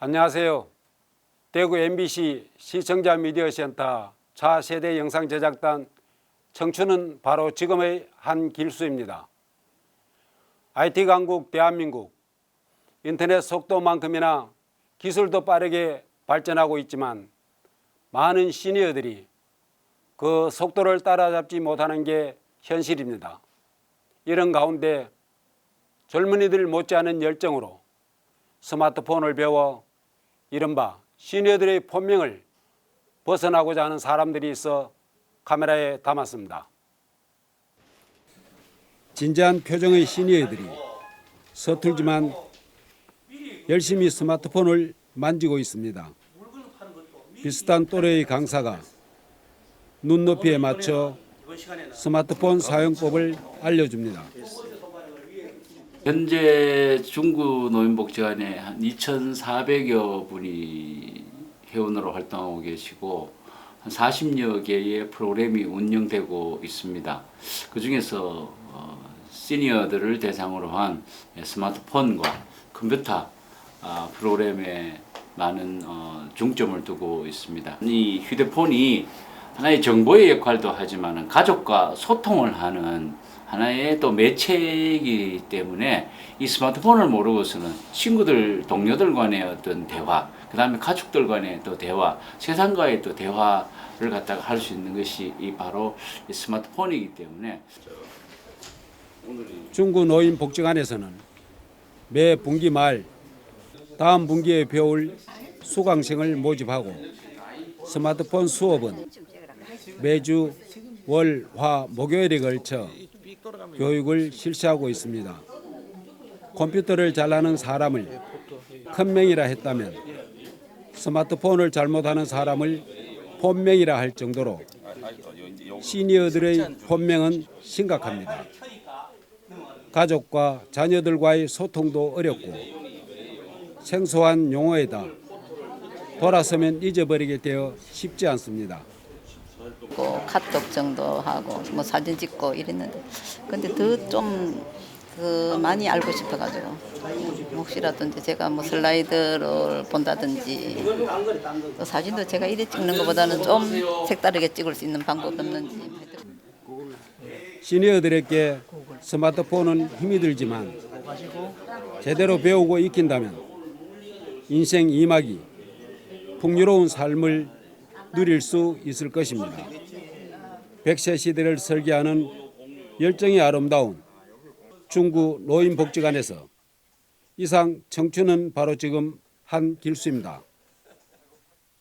안녕하세요. 대구 MBC 시청자 미디어 센터 차세대 영상 제작단 청춘은 바로 지금의 한 길수입니다. IT 강국 대한민국 인터넷 속도만큼이나 기술도 빠르게 발전하고 있지만 많은 시니어들이 그 속도를 따라잡지 못하는 게 현실입니다. 이런 가운데 젊은이들 못지않은 열정으로 스마트폰을 배워 이른바 시니어들의 본명을 벗어나고자 하는 사람들이 있어 카메라에 담았습니다. 진지한 표정의 시니어들이 서툴지만 열심히 스마트폰을 만지고 있습니다. 비슷한 또래의 강사가 눈높이에 맞춰 스마트폰 사용법을 알려줍니다. 현재 중구 노인복지관에 한 2,400여 분이 회원으로 활동하고 계시고 한 40여 개의 프로그램이 운영되고 있습니다. 그 중에서 어, 시니어들을 대상으로 한 스마트폰과 컴퓨터 아, 프로그램에 많은 어, 중점을 두고 있습니다. 이 휴대폰이 하나의 정보의 역할도 하지만 가족과 소통을 하는 하나의 또 매체이기 때문에 이 스마트폰을 모르고서는 친구들, 동료들 간의 어떤 대화, 그 다음에 가족들 간의 또 대화, 세상과의 또 대화를 갖다가 할 수 있는 것이 이 바로 이 스마트폰이기 때문에 중구 노인 복지관에서는 매 분기 말 다음 분기에 배울 수강생을 모집하고 스마트폰 수업은 매주 월, 화, 목요일에 걸쳐 교육을 실시하고 있습니다. 컴퓨터를 잘하는 사람을 큰 명이라 했다면 스마트폰을 잘못하는 사람을 본명이라 할 정도로 시니어들의 본명은 심각합니다. 가족과 자녀들과의 소통도 어렵고 생소한 용어에다 돌아서면 잊어버리게 되어 쉽지 않습니다. 뭐 카톡 정도 하고 뭐 사진 찍고 이랬는데 근데 더 좀 그 많이 알고 싶어가지고 혹시라도 이제 제가 뭐 슬라이드를 본다든지 또 사진도 제가 이래 찍는 것보다는 좀 색다르게 찍을 수 있는 방법 없는지 시니어들에게 스마트폰은 힘이 들지만 제대로 배우고 익힌다면 인생 이막이 풍요로운 삶을 누릴 수 있을 것입니다. 백세 시대를 설계하는 열정이 아름다운 중구 노인복지관에서 이상 청춘은 바로 지금 한 길수입니다.